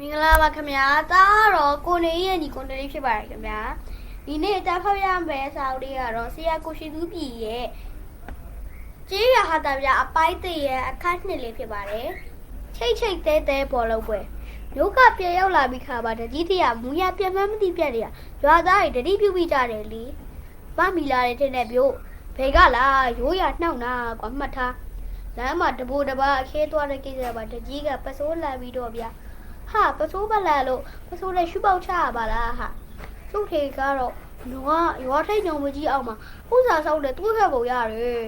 မင်္ဂလာပါခင်ဗျာဒါကတော့ကိုနေရဲ့ညီကိုနေလေးဖြစ်ပါတယ်ခင်ဗျာဒီနေ့အတဖောက်ရမယ်စာအုပ်လေးကတော့ဆရာကိုရှိသူပြည်ရဲ့ကျေးရဟာတာပြအပိုင်းတရဲ့အခန်းနှစ်လေးဖြစ်ပါတယ်ချိတ်ချိတ်တဲတဲပေါ်လို့ပွဲမျိုးကပြေရောက်လာပြီးခါပါတကြီးတရမူရပြန်မမသိပြက်တယ်ရွာသားတွေတတိပြုပြီးကြတယ်လေမမီလာတဲ့တဲ့နဲ့မျိုးဘယ်ကလားရိုးရနှောက်နာကွာမှတ်ထားလမ်းမှာတဘူတပါအခဲသွားတဲ့ကိစ္စပါတကြီးကပစိုးလာပြီးတော့ဗျာ ဟာပစိုးပလာလို့ပစိုးနဲ့ရှုပေါက်ချရပါလားဟာသူ့ထေကတော့လူကရွာထိတ်ညုံမကြီးအောင်မှာဥစားဆောင်တဲ့တွေးခဲ့ပုံရတယ်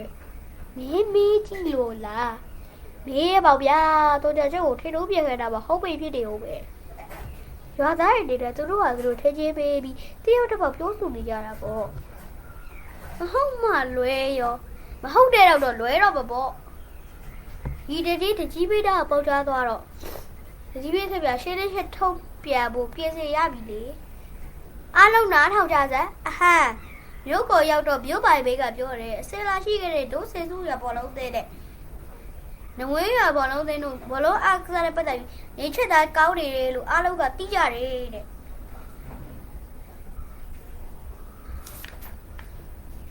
မင်းမီးကြည့်လို့လားမေးပေါ့ဗျာတို့ကြချက်ကိုထိတို့ပြခဲ့တာပါဟုတ်ပြီဖြစ်တယ်ဟုတ်ပဲရွာသားတွေနေတဲ့သူတို့ကသူတို့ထဲချင်းပေးပြီးတယောက်တစ်ပေါက်ပြောဆိုနေကြတာပေါ့မဟုတ်မှလွဲရောမဟုတ်တဲ့တော့လွဲတော့ပေါ့ဒီတတိတကြီးပေးတာပေါက်ချသွားတော့ ဒီပြည့်ခပြရှင်းလေးချက်ထုတ်ပြဖို့ပြင်ဆင်ရပြီလေအားလုံးနားထောင်ကြစမ်းအဟမ်းမြို့ကိုရောက်တော့မြို့ပိုင်ဘေးကပြောတယ်အစလာရှိခဲ့တဲ့ဒိုးစင်စုရဘောလုံးသေးတဲ့နဝင်းရဘောလုံးသေးတို့ဘောလုံးအားကစားတဲ့ပတ်သက်ပြီးနေချက်သားကောင်းနေတယ်လို့အားလုံးကသိကြတယ်တဲ့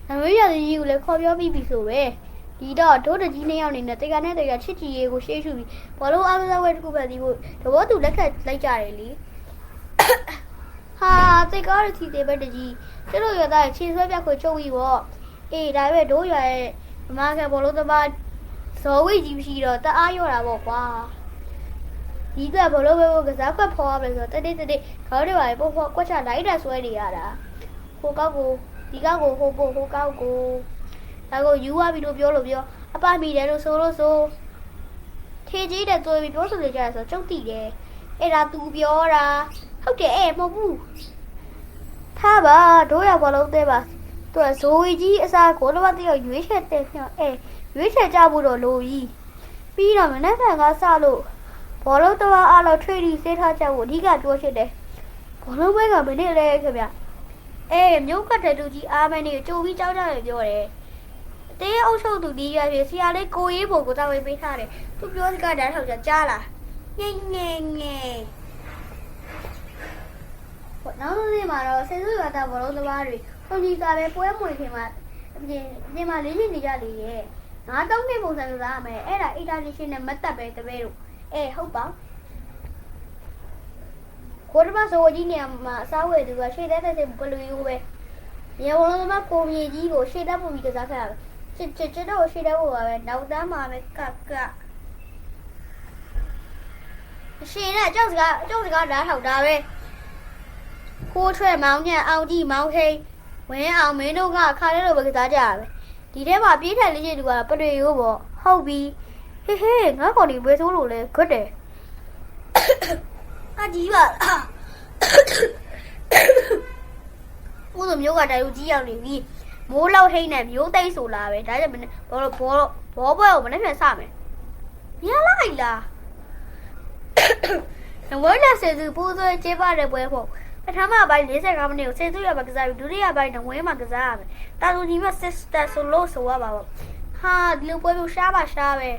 နဝင်းရတဲ့ကြီးကိုလည်းခေါ်ပြောပြီးပြီဆိုပဲ ဒီတော့ဒိုးတကြီးနှစ်ယောက်နေနဲ့တေကနဲ့တေကချစ်ချီရေးကိုရှေ့ရှုပြီးဘောလုံးအားကစားဝဲတစ်ခုပဲဒီဖို့တဘောသူလက်ခတ်လိုက်ကြတယ်လေဟာတေကားရတီတေဘက်တကြီးကျတို့ရသားခြေဆွဲပြတ်ခွေချုပ်ပြီးပေါ့အေးဒါပဲဒိုးရရဲ့အမားကဘောလုံးသမားဇော်ဝိတ်ကြီးမရှိတော့တအားရော့တာပေါ့ကွာဒီကဘလို့ပဲကစားခွက်ဖော်ရမယ်ဆိုတော့တတိတတိခေါင်းတွေပါပို့ဖို့ကွက်ချလိုက်တာဆွဲနေရတာဟိုကောက်ကိုဒီကောက်ကိုဟိုပို့ဟိုကောက်ကို ဒါကိုယူရပြီလို့ပြောလို့ပြောအပမိတယ်လို့ဆိုလို့ဆိုထေကြီးတဲ့သွေးပြီးပြောဆိုနေကြရဆိုကျုပ်တည်တယ်အဲ့ဒါ तू ပြောတာဟုတ်တယ်အဲ့မဟုတ်ဘူးထားပါတို့ရဘောလုံးသေးပါသူကဇိုဝီကြီးအစားကိုတော့တယောက်ရွေးချက်တဲ့ဖြောင်းအဲရွေးချက်ကြဖို့တော့လိုကြီးပြီးတော့မနေ့ကကစလို့ဘောလုံးတော့အားလို့ထွေးပြီးစေးထားကြဖို့အဓိကပြောချင်တယ်ဘောလုံးပွဲကမနေ့လဲခင်ဗျအဲမြို့ကတဲ့လူကြီးအားမနေကြိုပြီးကြောက်ကြတယ်ပြောတယ် တေးအုပ်ချုပ်သူဒီရွာပြေဆရာလေးကိုရေးပုံကိုတာဝန်ပေးထားတယ်သူပြောစကားဓာတ်ထောက်ကြကြားလားငိမ့်ငိမ့်ငိမ့်ဟိုနောက်ဆုံးနေ့မှာတော့ဆေစုရွာသားဘောလုံးသမားတွေခွန်ကြီးကပဲပွဲမွေခင်မှာအပြင်ပြင်မှာလေးနေနေကြလေရဲ့ငါတော့နေပုံစံလိုသားမယ်အဲ့ဒါအင်တာနက်ရှင်နဲ့မတ်တက်ပဲတပည့်တို့အေးဟုတ်ပါကိုရမဆိုကြီးနေမှာအစားဝယ်သူကရှေ့တဲ့တဲ့ဘလူးယူပဲမြေဘောလုံးသမားကိုမြေကြီးကိုရှေ့တက်ပုံပြီးကစားခဲ့တာပဲ ချစ်ချစ်ချစ်တော့ရှိတယ်ဘောပဲနောက်တန်းမှာပဲကကရှင်နဲ့ကြောက်စကားကြောက်စကားဓာတ်ထောက်တာပဲခိုးထွက်မောင်းညံအောင်ကြီးမောင်းခိန်ဝင်းအောင်မင်းတို့ကခါလေးလိုပဲကစားကြရပဲဒီထဲမှာပြေးထိုင်လေးချင်သူကပတွေရိုးပေါ့ဟုတ်ပြီဟေးဟေးငါကောင်ဒီဘယ်ဆိုးလို့လဲခွတ်တယ်အကြီးပါဦးတို့မျိုးကတိုင်ဦးကြီးရောက်နေပြီ မိုးလောက်ဟိနေမျိုးသိမ့်ဆိုလာပဲဒါကြောင့်မနေ့ဘောဘောဘောပွဲကိုမနေ့ပြန်စမယ်မြင်လိုက်လားနဝရစေသူပူဇော်ကျေးပါတဲ့ပွဲပေါ့ပထမပိုင်း45မိနစ်ကိုစေသူရပါကစားပြီးဒုတိယပိုင်းနဝဲမှာကစားရမယ်တာလူကြီးမ sister ဆိုလို့ဆိုရပါပေါ့ဟာဒီလိုပွဲမျိုးရှားပါရှားပဲ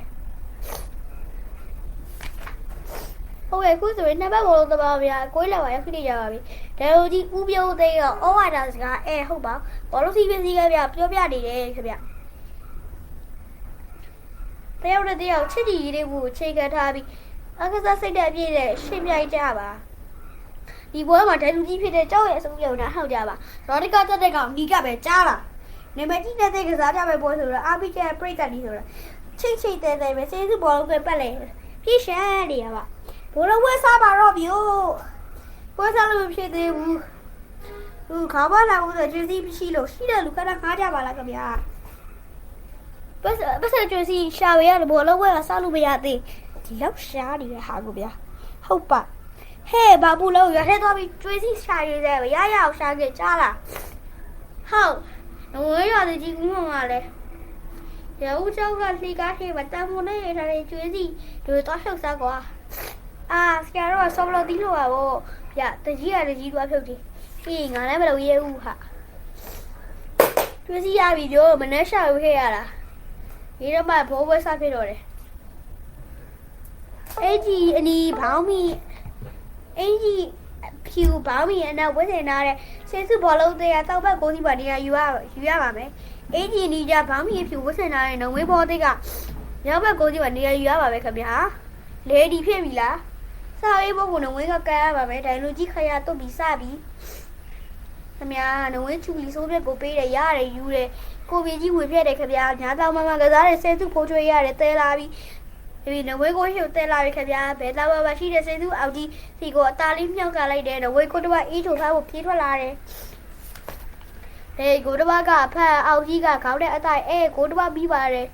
ဟုတ်ကဲ့ခုဆိုရင်နှစ်ဘက်ဘောလုံးသမားဗျာကိုယ်လည်းပါရောက်ဖြစ်နေကြပါပြီဒါလိုကြီးဥပြုံးသိတော့ all rider စကားအဲဟုတ်ပါဘောလုံးစီးပင်းစီးကဗျာပြောပြနေတယ်ခင်ဗျတယောက်နဲ့တယောက်ချစ်ကြည်ရေးတွေကိုခြေခံထားပြီးအကစားစိတ်ဓာတ်ပြည့်တဲ့ရှင်းပြကြပါဒီပွဲမှာဒိုင်လူကြီးဖြစ်တဲ့ကြောက်ရဲ့အစုံပြုံနာဟောက်ကြပါရော်ဒီကာတက်တဲ့ကောင်ဒီကပဲကြားလာနေမကြီးတဲ့ကစားကြပဲပွဲဆိုတော့အာဘီကျပရိသတ်ကြီးဆိုတော့ချိတ်ချိတ်တဲတဲပဲစေးစုဘောလုံးပဲပတ်လေဖြည့်ရှမ်းနေရပါ ဘောလုံးဝဲစားပါတော့ဗျို့ပွဲစားလို့မဖြစ်သေးဘူးဟိုခါပါလာဦးဆိုကျွေးစီရှိလို့ရှိတဲ့လူကလည်းငားကြပါလားခင်ဗျာပတ်စပတ်စကျွေးစီရှာဝဲရတယ်ဘောလုံးဝဲကစားလို့မရသေးဒီလောက်ရှားနေတဲ့ဟာကိုဗျာဟုတ်ပါဟဲ့ဘာဘူးလို့ရထဲသွားပြီးကျွေးစီရှာရည်တယ်ရရအောင်ရှာခဲ့ကြားလားဟုတ်ငွေရတဲ့ကြီးကူးမှလည်းရဦးကျောက်ကလှီကားထဲမှာတန်ဖိုးနဲ့ရထားတဲ့ကျွေးစီတို့တော့ရှုပ်စားကွာ အာစကာတော့ဆောဘလို့တီးလို့ပါဗောဗျတကြီးရတဲ့ကြီးသွားဖြုတ်ကြည့်အေးငါလည်းမလုပ်ရဲဘူးဟာကျွေးစီရပြီပြောမနှက်ရှာလို့ခဲ့ရတာဒီတော့မှဘောပွဲစားဖြစ်တော့တယ်အဲ့ကြီးအနီဘောင်းမီအင်ကြီးဖြူဘောင်းမီအနောက်ဝတ်ဆင်ထားတဲ့ဆင်စုဘောလုံးသေးရတောက်ဘက်ကိုစီပါနေရယူရယူရပါမယ်အင်ကြီးနီကြဘောင်းမီဖြူဝတ်ဆင်ထားတဲ့နဝေးဘောသေးကမြောက်ဘက်ကိုစီပါနေရယူရပါပဲခင်ဗျာလေဒီဖြစ်ပြီလား စာရေးဘုတ်ကနဝေးကကဲရပါမယ်ဒိုင်လူကြီးခရတုတ်ပြီးစပြီခင်ဗျာနဝေးချူလီဆိုးပြက်ကိုပေးတယ်ရတယ်ယူတယ်ကိုပြေကြီးဝေပြက်တယ်ခင်ဗျာညာတောင်မမကစားတဲ့ဆင်စုဖိုးချွေးရတယ်တဲလာပြီးဒီနဝေကိုရှိကိုတဲလာပြီခင်ဗျာဘယ်သားဘာဘာရှိတဲ့စေသူအောက်ကြီးစီကိုအသားလေးမြောက်ကလိုက်တယ်နဝေကိုတော့အေးချိုထားဖို့ပြေးထွက်လာတယ်ဟေးကိုတော့ကဖတ်အောက်ကြီးကခေါင်းတဲ့အတိုင်းအဲကိုတော့ပြီးပါတယ်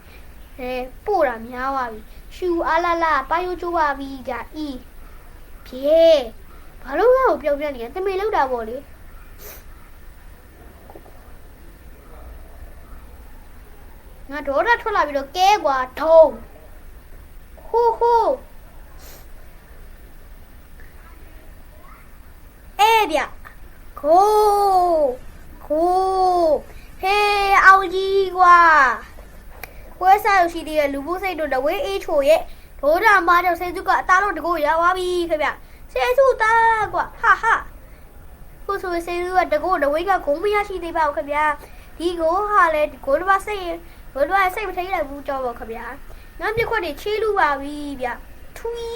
ဟဲပို့တာများပါပြီရှူအာလာလာပါယိုချိုးပါပြီကြာအီ ပြေဘာလို့လဲကိုပြုံးပြနေတမေလောက်တာပေါ့လေငါဒေါ်ရထွက်လာပြီးတော့ကဲကွာထုံးဟိုဟိုအဲ့ဗျခိုးခိုးဟေးအောင်ကြီးကွာပွဲစားရှိသေးတဲ့လူဘူးစိတ်တို့တဝေးအေးချိုရဲ့ ဒိုးတာမတော့စေစုကအသားလုံးတကိုရသွားပြီခင်ဗျစေစုသားကွာဟာဟာခုဆိုစေစုကတကိုတဝေးကဂုံမရရှိသေးပါဘူးခင်ဗျာဒီကိုဟာလေဂိုးတစ်ပါစိတ်ဂိုးတစ်ပါစိတ်မထိန်လိုက်ဘူးကြောက်ပါခင်ဗျာနောက်ပြခွက်တွေချေးလူပါပြီဗျထွီ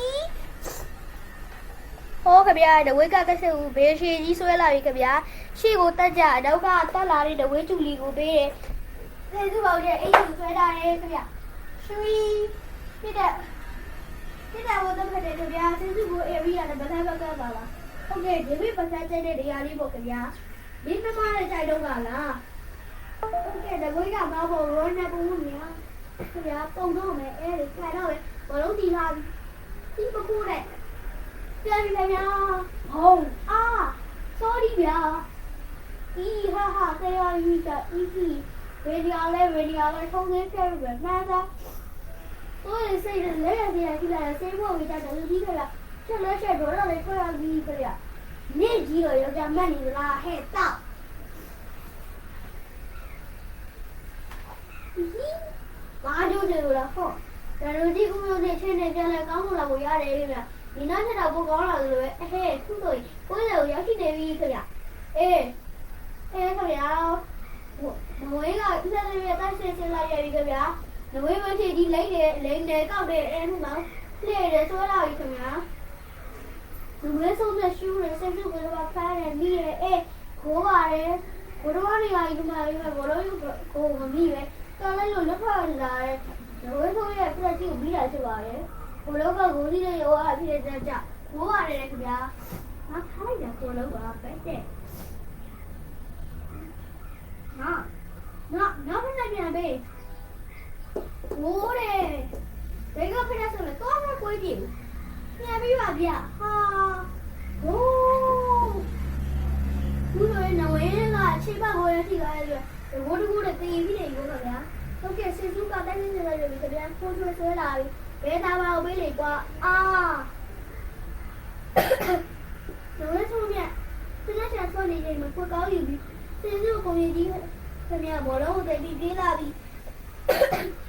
ဟောခဗျာတဝေးကကဆက်ဦးဘေးရှိကြီးဆွဲလာပြီခဗျာရှေ့ကိုတက်ကြအနောက်ကတက်လာတဲ့တဝေးကျူလီကိုပေးတယ်သေစုပေါက်တဲ့အိတ်ကိုဆွဲထားတယ်ခဗျာရွှီပြတဲ့ ပြတဲ့ဘောတော့ဖက်တယ်ခဗျာသေစုကိုအေရီယာနဲ့ဗလာဘကပါလားဟုတ်ကဲ့ဒီမိပတ်သက်တဲ့နေရာလေးပေါ့ခဗျာဒီသမားရဲ့ခြိုက်တော့ကလားဟုတ်ကဲ့တဝေးကမဘောရောနေဘူးမြာခင်ဗျာပုံတော့မယ်အဲလေခိုင်တော့လေဘလုံးတီလာပြီဒီပကူတဲ့ပြန်ပြီခင်ဗျာဟုတ်အာ sorry ဗျာအီဟာဟာတရားယူတာအီကြီးဗီဒီယိုလေးဗီဒီယိုလေးထုံးနေပြရမယ်မှန်သား ကိုယ်စိတ်နဲ့လဲရစီရကြည့်လိုက်စေဖို့ဝေးတာလူကြီးကလားချက်လဲချက်တော့လည်းထွက်ရပြီခင်ဗျာနေ့ကြီးတော့ယောက်ျားမတ်နေလားဟဲ့တောက်ဘာကြိုးတယ်လို့လားဟောဒါလူကြီးကုမျိုးတွေချင်းနေပြန်လဲကောင်းလို့လာကိုရတယ်ခင်ဗျဒီနောက်ထပ်တော့ပိုကောင်းလာလို့ပဲအဟဲ့ခုဆိုကိုယ်လည်းရောက်ရှိနေပြီခင်ဗျအေးအေးခင်ဗျနဝေးကပြဿနာတွေတိုက်ဆင်းဆင်းလာရပြီခင်ဗျ နဝေးမဖြစ်ဒီလိမ့်တယ်လိမ့်တယ်ကောက်တယ်အဲမှာလှည့်တယ်ဆိုလာပြီခင်ဗျနဝေးဆုံးတဲ့ရှူးရဆက်စုပ်ကတော့ဖားတယ်မိရဲ့အေးခိုးပါတယ်ဘိုးတော်ရီယာကြီးကမှဘောလုံးကိုမမိပဲတော်လည်းလို့လက်ဖက်လာတဲ့ဝဲဆိုးရဲ့ပြက်ကြီးကိုပြီးတာဖြစ်ပါတယ်။ကိုလောကကိုကြီးတဲ့ရောအဖြစ်တဲ့ကြဘိုးရတယ်ခင်ဗျာ။ငါခိုင်းတယ်ကိုလောကပဲတဲ့။ဟာနော်နော်ဖက်ပြန်ပေး။ ဘိုးတယ်။ဘယ်ကဖက်ဆိုလဲတော့မကိုကြည့်ဘူး။ပြန်ပြီးပါဗျ။ဟာဘိုးဘူးလို့နဝဲကအချိန်ပါကိုရရှိလာတယ်ဘိုးတကူတဲ့တေးပြီးနေရောဗျာ။ဟုတ်ကဲ့စေစုကတိုင်းနေတယ်လို့ဗျာ။ဖိုးထွေးဆွဲလာပြီ။ဘယ်သားပါကိုပေးလေကွာ။အာ။နော်လည်းဆုံးမြတ်။သူကချာဆွနေချိန်မှာကိုကောင်းယူပြီးစေစုကိုကြီးကြီးခင်ဗျာဘောလုံးကိုတိတ်ပြီးပြေးလာပြီ။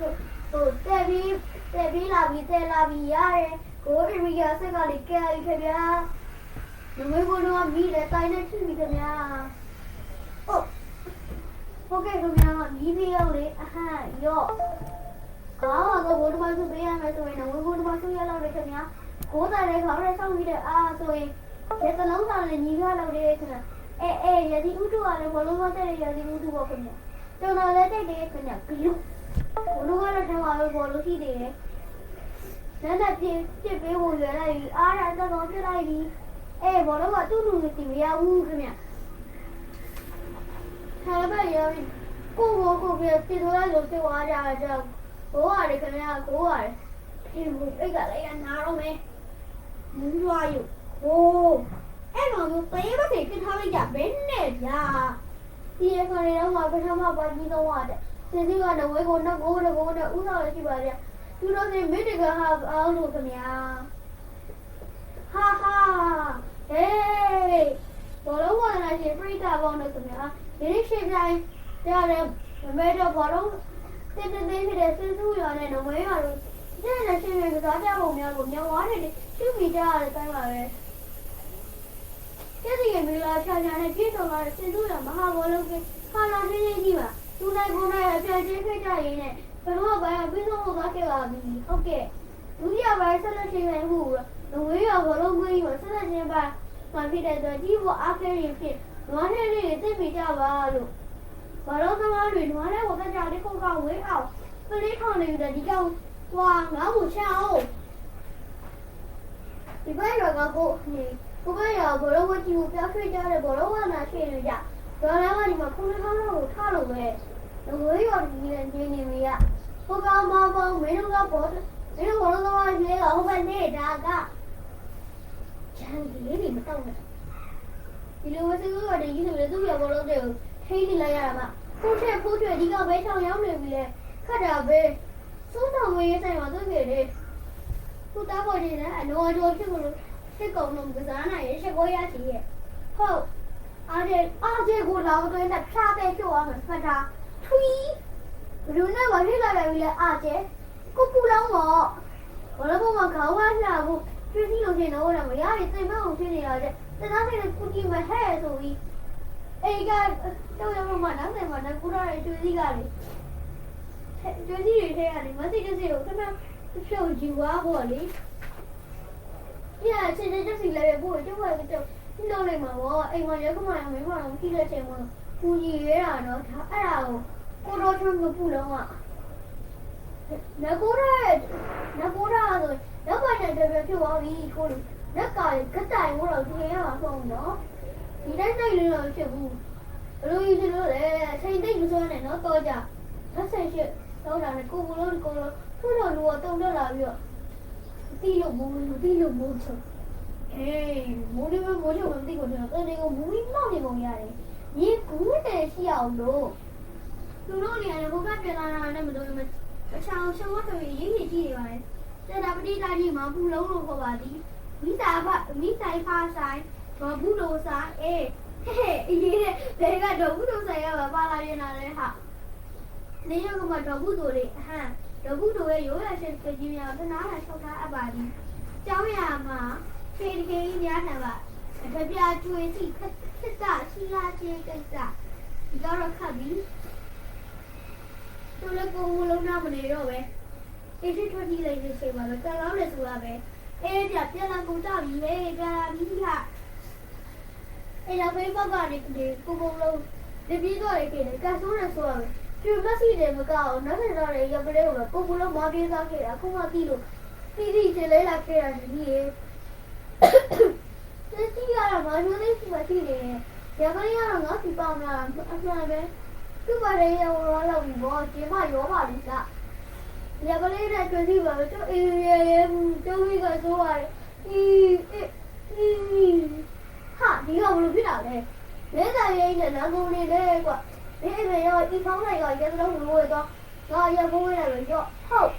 ဟိုတက်ပြီးတက်ပြီးလာပြီးတက်လာပြီးရတယ်။ကိုအရီယာဆက်ကလေးကဲရီခင်ဗျာ။နမွေးကတော့မိတယ်တိုင်းနဲ့ထိပြီခင်ဗျာ။ဟုတ်ဟုတ်ကဲ့ခင်ဗျာမိသေးရောက်လေအဟမ်းရော့ကားကတော့ဘိုးတမစုပေးရမယ်ဆိုရင်တော့ဘိုးတမစုရလောက်တယ်ခင်ဗျာကိုးတယ်လေခေါင်းနဲ့ဆောက်ပြီးတဲ့အာဆိုရင်ဒီသလုံးသားလည်းညီကားလောက်တယ်ခင်ဗျာအဲအဲရဒီဥတုကလည်းဘလုံးမတဲ့ရဒီဥတုပေါ့ခင်ဗျာကျွန်တော်လည်းတိတ်တယ်ခင်ဗျာဂလူ ဘလုံးကတော့တော့ပါပဲဘောလို့ရှိသေးတယ်နန်းနဲ့ပြစ်ပြစ်ပေးဖို့ရွယ်လိုက်ပြီးအားရတော့ပြစ်လိုက်ပြီးအဲဘောလုံးကသူ့လူမသိမရဘူးခင်ဗျာဟာမရောကိုကိုကိုပြပြည်တော်လို့ပြောရကြတော့ဘိုးရတယ်ခင်ဗျာကိုရတယ်ဒီဘူအိတ်ကလည်းရနာတော့မယ်မူးရွာယူဟိုးအဲ့တော့သူပေးမသိခထားလိုက်ကြဘယ်နဲ့ဗျာဒီရခရီးတော့ပထမပါကြီးတော့ရတယ် စင်စီကတော့ဝဲကိုနောက်ကိုတော့ကိုတော့ဥစားရရှိပါရဲ့သူတို့ကမိတကဟာအောင်လို့ခင်ဗျာဟာဟာဟေးဘောလုံးဝင်လာရှင်ပြိတ္တာပေါင်းတော့ခင်ဗျာဒီနေ့ရှင်တိုင်းရတယ်မမဲတော့ဘာလို့တင်းတင်းတင်းဖြစ်တဲ့စင်းစုရတဲ့နဝဲရလို့ညနေရှင်တွေကစားကြပုံများကိုမြောင်သွားတယ်သူ့မိကြရတယ်တိုင်းပါပဲကျက်စီကမေလာချာချာနဲ့ပြေဆုံးလာတဲ့စင်သူရမဟာဘောလုံးကခါလာနေနေကြီးပါ သူနိုင်ကိုနိုင်အပြည့်ချင်းခဲ့ကြရင်းနဲ့ဘယ်တော့ပိုင်းပြီးဆုံးသွားခဲ့ပါပြီဟုတ်ကဲ့ဒုတိယပိုင်းဆက်လက်ချင်းပဲဟုငွေရဘောလုံးကြီးကိုဆက်လက်ချင်းပါမှဖြစ်တဲ့အတွက်ဒီဘောအားခဲရင်ဖြစ်နွားနဲ့လေးသိပြီကြပါလို့ဘာလို့သမားတွေနွားနဲ့ဝတ်ကြတဲ့ခုကဝေးအောင်ပလေးထောင်နေတဲ့ဒီကောင်ဟွာငါ့ကိုချအောင်ဒီဘက်ရောကကိုနေကိုဘက်ရောဘောလုံးဝကြည့်ကိုပြောင်းရွှေ့ကြတဲ့ဘောလုံးဝနာရှိနေကြဒေါ်လာကဒီမှာခုနကလို့ထားလို့ပဲ ငွေရောဒီနဲ့နေနေမရဟိုကောင်မောင်မောင်မင်းတို့ကဘောမင်းတို့ဘောလုံးသမားကြီးကဟိုဘက်နေတာကချမ်းကြီးလေးမတောက်နဲ့ဒီလိုဝစီကတည်းကဆိုလေသူ့ရဘောလုံးတွေကိုထိနေလိုက်ရတာမှဖိုးထက်ဖိုးထက်ဒီကပဲချောင်းရောက်နေပြီလေခတ်တာပဲစိုးဆောင်ဝေးဆိုင်မှာသူ့ပြေလေသူ့တားပေါ်နေတယ်အနော်တော်ဖြစ်လို့စစ်ကုံလုံးကစားနိုင်ရရှက်ကိုရစီရဲ့ဟုတ်အားတဲ့အားတဲ့ကိုလာတော့နဲ့ဖြားတဲ့ဖြို့အောင်ဖတ်တာထွီး ဘယ်လိုနဲ့ဝထိလာတယ်လဲအားတဲ့ကိုပူလောင်းတော့ဘာလို့မခေါင်းဝါးလာဘူးပြည့်စည်လို့ရှင်တော့မရရင်သိမအောင်ဖြစ်နေရတဲ့တသားတဲ့ကုတီမဟဲ့ဆိုပြီးအဲ့ကတော့ရမမနောက်ဆိုင်မှာကူရတဲ့ကျွေးစည်းကလေကျွေးစည်းတွေထဲကနေမသိတဲ့စီကိုခဏဖြုတ်ယူသွားပေါ့လေညချင်းချင်းတက်စီလည်းပို့ကျုပ်ကတော့ဒီလိုလိုက်မှာပေါ့အိမ်မှာရက်ခမရမင်းမတော်ခိတဲ့ချိန်မှာကူညီရဲတာတော့ဒါအဲ့ဒါကို ကိုတော်ထွန်းကပူလုံးကနကူရနကူရဆိုရောက်ပါတဲ့တပြဖြစ်သွားပြီကိုလက်ကလည်းကတိုင်မို့တော့သူရမှာပေါ့နော်ဒီတိုင်းတိုင်းလေးတော့ဖြစ်ဘူးဘလို့ယူချင်လို့လဲချိန်သိမ့်မစွမ်းနဲ့နော်တော့ကြလက်ဆက်ရှစ်တော့တာနဲ့ကိုဘူးလို့ကိုလို့ထို့တော်လူကတုံတက်လာပြီးတော့တီးလို့မိုးလို့တီးလို့မိုးချုပ်အေးမိုးလေးမိုးချုပ်မသိကိုကျွန်တော်တေကိုမူးမောက်နေပုံရတယ်ရေကူးတယ်ရှိအောင်လို့ သူတို့နေရာဘုကပြန်လာတာနဲ့မတော်ဘူးအချောင်းရှောင်းတော့ရေးရေးကြည့်နေပါလေတဲ့တာပတိတာကြီးမှာပူလုံးလို့ခေါ်ပါသည်မိသားဖမိဆိုင်ဖာဆိုင်ဘာဘူးလို့ဆိုင်အေးဟဲ့အေးဘယ်ကတော့ဘူးလို့ဆိုင်ရပါပါလာရင်လာလဲဟာနေရကမှတော့ဘူးတို့လေဟမ်တော့ဘူးတို့ရဲ့ရိုးရရှင်စကြီးများတနာတာ၆ထားအပ်ပါသည်ကျောင်းရမှာဖေးတကယ်ကြီးများထံပါအထပြကျွေးစီခက်ခက်တာရှိလာချင်းကိစ္စဒီတော့ခတ်ပြီး သူလည်းကိုယ်လုံးနာမနေတော့ပဲအေးရှိထွက်ကြည့်လိုက်နေချိန်မှာတော့ကန်လောင်းလေဆိုတာပဲအေးပြပြန်လာကုန်ကြပြီလေပြန်လာပြီဟာအေးတော့ဖေးဘောက်ကနေဒီကိုကိုလုံးဒီပြီးတော့လေကဲကဆိုးရဆိုရမယ်ဒီမက်ဆီတွေမကောက်နောက်ထပ်တော့လေရပလေးကိုကိုကိုလုံးမပြေးစားခဲ့တာအခုမှသိလို့တီတီချေလေးလာခဲ့တာဒီကြီးရေဒီကြီးကတော့မလို့လေးစီမရှိနေရပလေးကတော့ငါစီပေါင်းလာအမှန်ပဲ သူ့ဘာလဲရောလောက်ပြီးဘောကျမရောပါလိမ့်လားရပလေးနဲ့တွေ့စီပါတော့အေးရဲရဲကျုံးကြီးကဆိုးရတယ်အီးအီးဟာဒီကဘလို့ဖြစ်တာလဲလဲတာရဲနဲ့နာကုန်နေလေကွာဒီအိမ်ရောဒီဖောင်းလိုက်ရောရဲတော့ဝင်ဝင်တော့ငါရကုန်ဝင်တယ်ရောဟုတ်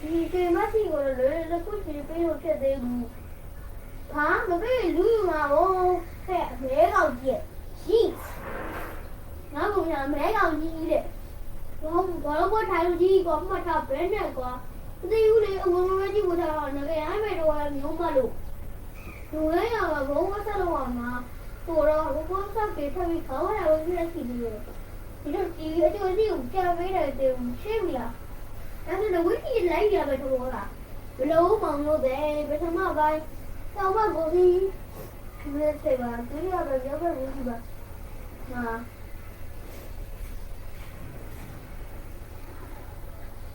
ဒီဒီမစီကိုလည်းလည်းခုချီပေးလို့ဖြစ်သေးဘူးဟာမပေးလူမှာဘောဖဲ့မဲကောက်ကြည့်ရှိ ငါကလည်းမဲကောက်ကြီးတဲ့ဘာဘာလို့ထိုင်လို့ကြီးကွာမှတ်ထားဘဲနဲ့ကွာမသိဘူးလေအဝင်ဝင်ကြီးဝထားတော့ငါကအဲ့မဲ့တော့မျိုးမလို့လူလဲရမှာဘုံမဆက်လို့မှာကိုတော့ဘုံဆက်ပြီးထပ်ပြီးခေါ်ရအောင်ပြည့်စီပြီးတော့ဒီတော့ဒီအတူစီကိုကြာပေးတယ်တူရှင်းပြီလားအဲ့ဒါဝိသီလိုက်ရပဲတော့လားဘလို့မောင်လို့ပဲပထမပိုင်းတော့မကိုကြီးဒီလိုစေပါဒီရပဲရောက်ပဲဘူးပါဟာ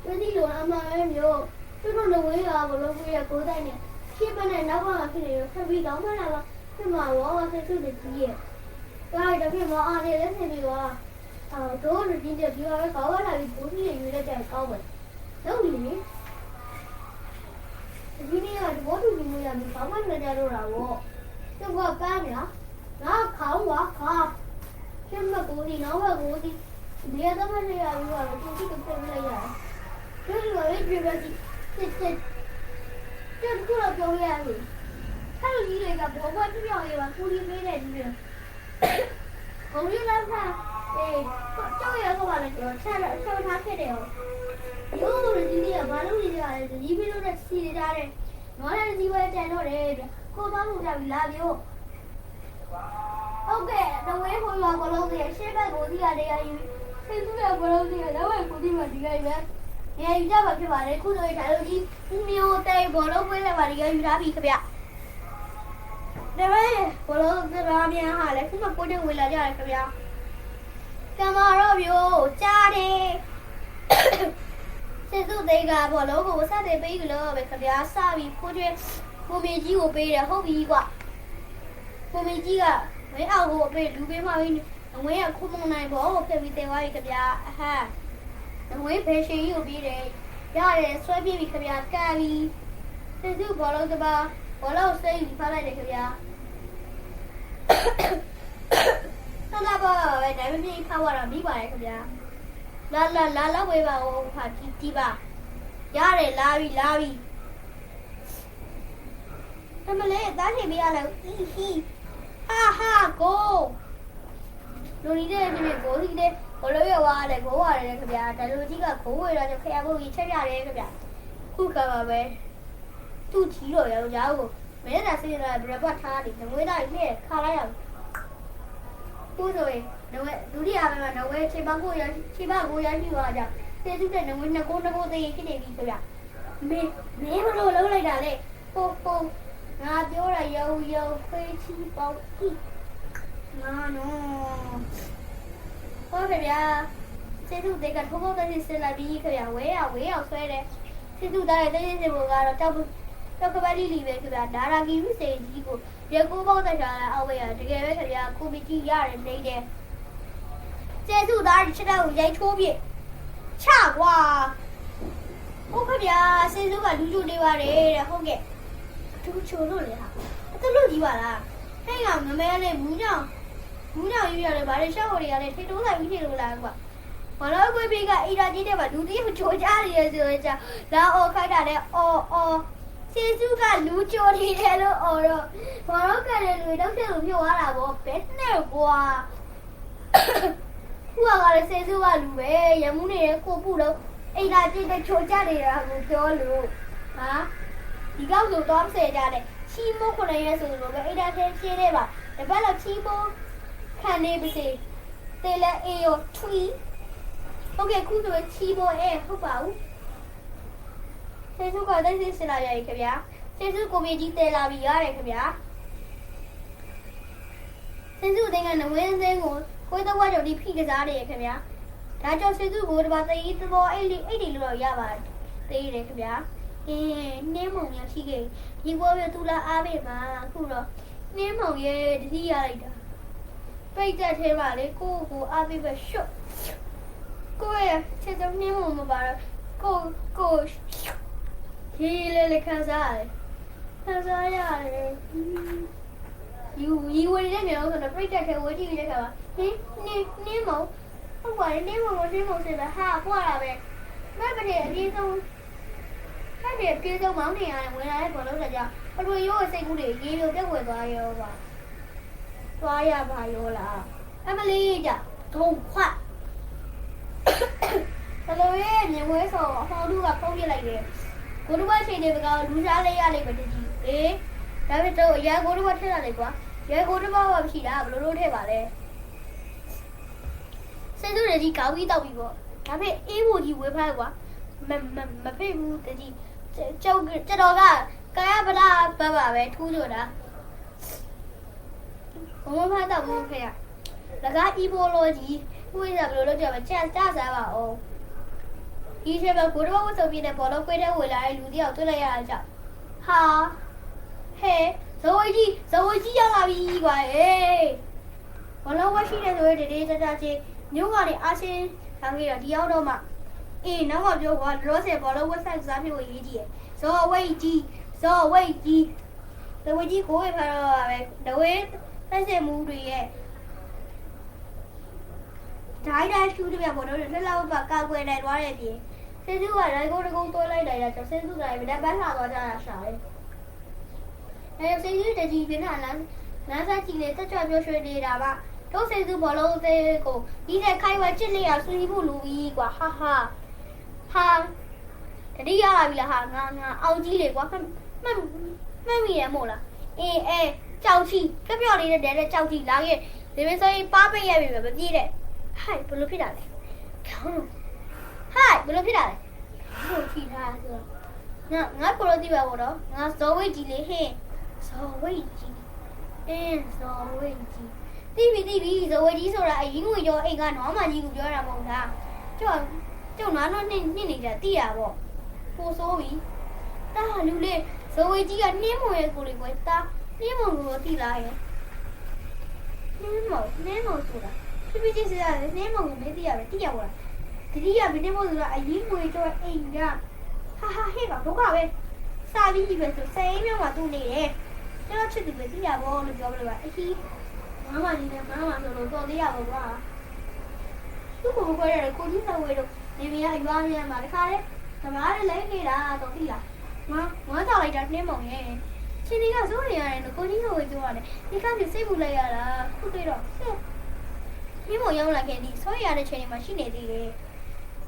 တတိလိုအမှန်ပဲမျိုးသူတို့လူဝေးကဘလို့ကိုရကိုတိုင်းနဲ့ရှင်းပနဲ့နောက်ကဖြစ်နေတော့ဆက်ပြီးတော့မှလာတော့ဖြစ်မှာရောဆက်စုနေကြီးရဲ့ဒါရတဲ့မှာအားနေလက်ဆင်ပြီးတော့အော်တို့လူကြီးတဲ့ပြောရဲကောင်းလာပြီးကိုကြီးရွေးလိုက်တဲ့ကောင်းပဲတော့ဒီနေ့ဒီနေ့ကဘောတူပြီးလို့ရပြီဘာမှမကြတော့တာပေါ့သူကပန်းညာငါခေါင်းဝါခါရှင်းမကိုဒီနောက်ကကိုဒီဒီကတော့မရရဘူးကတော့သူကပြန်လိုက်ရတယ် 就是我一直把这这这过了表演里，他就一个伯伯就要一碗狐狸没来吃，狐狸来看，哎，这个也过完了，吃了吃了他吃的哦。有的弟弟把路里的孩子，一边都在洗着家的，我那弟弟也站着嘞，过马路上拉流。OK，那我也会玩过龙的，现在我弟啊，这个因为现在我龙的，那我也不弟嘛，这个人。 ဒီမှာဒီကပဲရယူကြပါဖြစ်ပါတယ်ခုဆိုရင်ဒါလို့ဒီမျိုးတဲ့ဘလုံးပွဲလည်းပါဒီကယူထားပြီခင်ဗျဒါပေမဲ့ဘလုံးစရာမြန်ဟာလဲခုမှပို့တဲ့ဝင်လာကြတယ်ခင်ဗျာကမာတော့မျိုးကြားတယ်စစ်စုသိန်းကဘောလုံးကိုစတဲ့ပေးကြလို့ပဲခင်ဗျာစပြီးဖိုးကျွဲကိုမီကြီးကိုပေးတယ်ဟုတ်ပြီကွာကိုမီကြီးကဝင်းအောင်ကိုပေးလူပေးမှပြီးငွေကခုမနိုင်ဘောကိုဖြစ်ပြီးတင်သွားပြီခင်ဗျာအဟမ်း ငွေဖေရှင်ကြီးကိုပေးတယ်ရတယ်ဆွဲပြေးပြီခင်ဗျာကပ်ပြီးစစ်စုဘောလုံးတပါဘောလုံးစိတ်ဖားလိုက်တယ်ခင်ဗျာဆက်လာပါပဲဒါပေမဲ့ဖားသွားတော့ပြီးပါတယ်ခင်ဗျာလာလာလာလာဝေးပါဦးဟာတီတီပါရတယ်လာပြီလာပြီအမလေးတားချင်မရလဲအီဟီဟာဟာကိုလူကြီးတဲ့ဒီကိုကြီးတဲ့ ဘလို့ရသွားတယ်ကိုရတယ်ခင်ဗျာဒါလူကြီးကကိုဝေတော့ခရဘုတ်ကြီးချက်ရတယ်ခင်ဗျာခုကပါပဲသူ့ချီတော့ရောကြားကိုမင်းသာစေးတာဘရပတ်ထားတယ်ငွေသားကြီးနဲ့ခါလိုက်ရအောင်ခုဆိုရင်နဝဲဒုတိယပိုင်းမှာနဝဲချိန်ပါကိုရချိန်ပါကိုရရှိသွားကြစေစုတဲ့နဝဲနှစ်ကိုနှစ်ကိုသေးဖြစ်နေပြီခင်ဗျမင်းမင်းဘလို့လုံးလိုက်တာလေဟိုဟိုငါပြောတာယုံယုံခွေးချီပေါကြည့်ငါနော် ဟုတ်ခင်ဗျာစေစုတဲ့ကထိုးဖို့တည်းစလာပြီးခင်ဗျဝဲရဝဲအောင်ဆွဲတယ်စေစုသားရဲ့တည်းစင်ဘောကတော့တောက်တော့ကပလီလီပဲခင်ဗျာဒါရာဂီဝိစေကြီးကိုရကိုပေါက်တက်တာအောက်ဝဲရတကယ်ပဲခင်ဗျာကိုမီကြီးရတယ်နေတယ်ကျေစုသားချစ်တဲ့ကိုရိုက်ထိုးပြချကွာဟုတ်ခဗျာစေစုကလူချိုနေပါတယ်တဲ့ဟုတ်ကဲ့လူချိုလို့လေဟာအတလို့ကြီးပါလားဟဲ့ကမမဲလေးမူးညောင် မူးညောင်ယူရတယ်ဗါလေရှောက်ဟိုတွေကလည်းထိတိုးဆိုင်ပြီးထိလို့လားကွာဘာလို့ကိုပြေကအိရာကြီးတဲ့မှာလူကြီးချိုကြရည်ဆိုရင်ကြာလာအော်ခိုက်တာလေအော်အော်စေစုကလူချိုနေတယ်လို့အော်တော့ဘာလို့ကလည်းလူတော့တဲ့လူဖြစ်သွားတာဗောဘယ်နဲ့ကွာခုကလည်းစေစုကလူပဲရမှုနေကိုပုတော့အိမ်သာကြည့်တဲ့ချိုကြနေတာကိုပြောလို့ဟာဒီကောက်ဆိုတော့ဆယ်ကြတယ်ချီမိုးခုလည်းရဲဆိုလို့ပဲအိမ်သာထဲရှင်းနေပါတပတ်လောက်ချီမိုး ခံနေပါစေတေးလဲအေးရောထွီဟုတ်ကဲ့ခုဆိုချီမိုးအဲဟုတ်ပါဘူးစေစုကတိတ်စစ်စလာရည်ခင်ဗျာစေစုကိုမေကြီးတဲလာပြီးရတယ်ခင်ဗျာစေစုတဲ့ကနဝင်းစင်းကိုကိုယ်တော့ကြောင့်ဒီဖိကစားနေရခင်ဗျာဒါကြောင့်စေစုကိုဒီမှာသေးသဘောအဲ့ဒီအဲ့ဒီလိုတော့ရပါသေးတယ်ခင်ဗျာအင်းနှင်းမုံရရှိခဲ့ဒီဘောပြသူလာအားပေးပါအခုတော့နှင်းမုံရဲ့တတိရလိုက်တာ ပိတ်တက်သေးပါလေကိုကိုအားပေးပဲရှုတ်ကိုရဲ့ချက်တော့နှင်းမုံမပါတော့ကိုကိုရေးလေလေခံစားရတယ်ခံစားရတယ်ယူယူဝင်တဲ့နေတော့ဆိုတော့ပြိတက်ခဲဝေးကြည့်နေတဲ့ခါမှာနင်းနင်းနင်းမောဟုတ်ပါတယ်နင်းမောနင်းမောဆိုတော့ဟာပွားတာပဲမက်ပတဲ့အပြေဆုံးဖက်တဲ့အပြေဆုံးမောင်းနေရတယ်ဝင်လာတဲ့ဘောလုံးကကြောင့်အတွေ့ရိုးစိတ်ကူးတွေရေလိုပြက်ဝဲသွားရောပါ သွားရပါရောလားအမလေးကြဒုံခွတ်ဘလိုရဲ့မြင်ဝဲဆိုအဟောလူကဖုံးပြလိုက်တယ်ကိုတို့ဘချိန်တွေကတော့လူစားလေးရလိုက်ပဲတကြီးအေးဒါပေမဲ့တော့အရာကိုတို့ဘထက်လာလေကွာရဲကိုတော့ဘာဖြစ်တာဘလို့လို့ထည့်ပါလဲစိတ်ဆိုးရကြီးကောင်းပြီးတောက်ပြီးပေါ့ဒါပေမဲ့အေးဖို့ကြီးဝေးဖိုက်ကွာမမမဖိတ်ဘူးတကြီးကျောက်ကျတော်ကကာယပဒဘတ်ပါပဲထူးဆိုတာ ဘုံမဖတ်တော့ဘူးဖေရလကားအီဘိုလိုကြီးဝိဇာဘလို့လို့ကြပါကြက်ကြစားပါအောင်ဒီချက်ပဲကိုတော့ဝတ်စုံပြတဲ့ဘောလုံးကွေးတဲ့ဝေလာတဲ့လူတယောက်တွေ့လိုက်ရတာကြောင့်ဟာဟဲ့ဇဝကြီးဇဝကြီးရောက်လာပြီကွာဟေးဘလုံးဝရှိတဲ့ဆိုရင်တည်းတတချင်းမြို့ကနေအာရှင်းခံခဲ့တာဒီရောက်တော့မှအေးနောက်ကပြောကွာလောဆယ်ဘောလုံးဝက်ဆိုင် စားဖြစ်ကိုရေးကြည့်ရဇဝကြီးဇဝကြီးဇဝကြီးကိုဝေဖန်တော့ပဲဒဝဲတက်စင်မှုတွေရဲ့ဒိုင်းဒါရှူတပြဘောတော့လက်လောက်ပါကောက်ွယ်နိုင်သွားတဲ့ပြင်စေစုကရိုက်ကိုတကုန်းတွဲလိုက်တယ်ကြောင့်စေစုကလည်းဗဒပတ်လာသွားကြတာရှာတယ်အဲစိတ်ကြီးတကြီးပြင်းထန်လမ်းလမ်းစားကြီးလေတက်ကြွပြောရွှေနေတာပါတို့စိတ်စုဘောလုံးသေးကိုဒီတဲ့ခိုင်ဝဲချစ်လေးရဆွေးမှုလူကြီးကွာဟာဟာဟာတတိယလာပြီလားဟာငါငါအောင်ကြီးလေကွာမှတ်မှတ်မှတ်မိရမို့လားအေးအဲ ကြောက်ချီပြပြလေးတဲ့တဲ့ကြောက်ချီလာခဲ့ဒီမဆိုရင်ပါပိတ်ရပြီပဲမပြေးတဲ့ဟိုက်ဘလို့ဖြစ်တာလဲခေါင်းဟိုက်ဘလို့ဖြစ်တာလဲဟိုဖြစ်တာဆိုတော့ငါငါကိုလို့သိပါဘောတော့ငါဇော်ဝိတ်ကြီးလေးဟင်းဇော်ဝိတ်ကြီးအင်းဇော်ဝိတ်ကြီးတိပြီတိပြီဇော်ဝိတ်ကြီးဆိုတာအရင်ကကြောအိမ်ကနွားမကြီးကိုပြောတာမဟုတ်လားကျော်ကျော်နွားတော့နှင်းနှင်းနေကြတိရပေါ့ပိုဆိုးပြီတာလူလေးဇော်ဝိတ်ကြီးကနှင်းမွေရဲ့ကိုလေးကွယ်တာ နှင်းမွေကိုတိလာရဲ့နှင်းမွေနှင်းမွေဆိုတာပြပြချင်းစရတယ်နှင်းမွေကိုမသိရပဲတိရပါလားတတိယဘယ်နှင်းမွေဆိုတာအရင်ကကြောအိမ်ကဟာဟာဟဲ့တော့ဒုက္ခပဲစာပြီးပြီပဲဆိုစိတ်မြောက်မှာသူ့နေတယ်ကျွန်တော်ချစ်သူပဲတိရပါလို့ပြောပြလို့ပါအဟီးမမကြီးနဲ့မမဆိုလို့တော်သေးရပါကွာသူ့ကိုခွဲရတယ်ကိုကြီးစဝေးတော့နေမရရွာနေရမှာတခါလေဓမ္မတွေလည်းနေတာတော့သိလားငါငါကြောက်လိုက်တာနှင်းမုံရဲ့ ရှင်ဒီကစိုးနေရတယ်နော်ကိုကြီးကဝင်ပြောရတယ်ဒီကပြစိတ်ပူလိုက်ရတာခုတွေ့တော့ဟဲ့မင်းမရောက်လာခဲ့သည်စိုးရရတဲ့ချိန်တွေမှာရှိနေသေးတယ်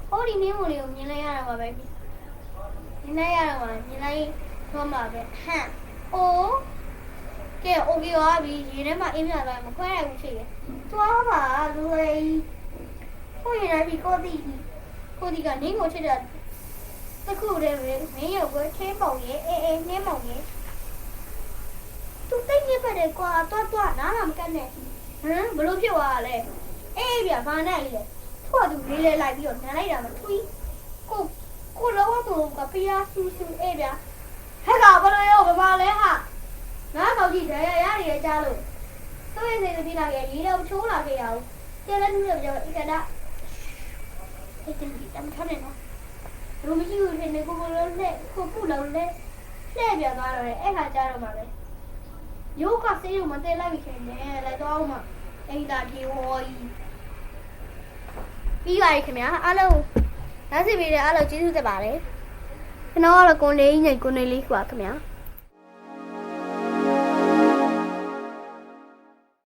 ဟောဒီမင်းမတွေကိုမြင်လိုက်ရတာပါပဲမြင်လိုက်ရတာပါမြင်လိုက်တော့မှာပဲဟမ်အိုးကဲ okay ပါပြီရေထဲမှာအင်းမြလာမခွဲရဘူးချိန်တယ်သွားပါလူလေးကိုရနေပြီကိုတီကိုတီကနင်းကိုချစ်တာတခုတည်းပဲမင်းရောက်ကိုချင်းပုံရဲ့အဲအဲနင်းပုံရဲ့ သူတိတ်နေပါလေကွာတွတ်တွတ်နားလာမကတ်နဲ့ဟမ်ဘလို့ဖြစ်သွားတာလဲအေးဗျဘာနဲ့လဲသူ့ကသူလေးလဲလိုက်ပြီးတော့နမ်းလိုက်တာမထွီးကိုကိုလောကတော့ကဖျားဆူဆူအေးဗျဟဲ့ကဘလို့ရောဘာလဲဟာငါကောက်ကြည့်တယ်ရရရကြားလို့သူ့ရဲ့စိတ်ကပြေးလာခဲ့ရေးတော့ချိုးလာခဲ့ရအောင်ကျန်တဲ့လူတွေပြောဣကဒအဲ့တင်ဒီတမ်းထားနေနော်ဘယ်မရှိဘူးဖြစ်နေကိုကိုလုံးနဲ့ကိုပုလုံးနဲ့လှည့်ပြသွားတော့တယ်အဲ့ခါကြားတော့မှပဲ ယောကဆေးရုံမတဲလိုက်ခင်တယ်လိုက်တော့မှအိမ်သာဒီဟောကြီးပြီးပါပြီခင်ဗျာအားလုံးလက်စီပေးတဲ့အားလုံးကျေးဇူးတင်ပါတယ်ကျွန်တော်ကတော့ကိုနေကြီးနဲ့ကိုနေလေးခွာခင်ဗျာ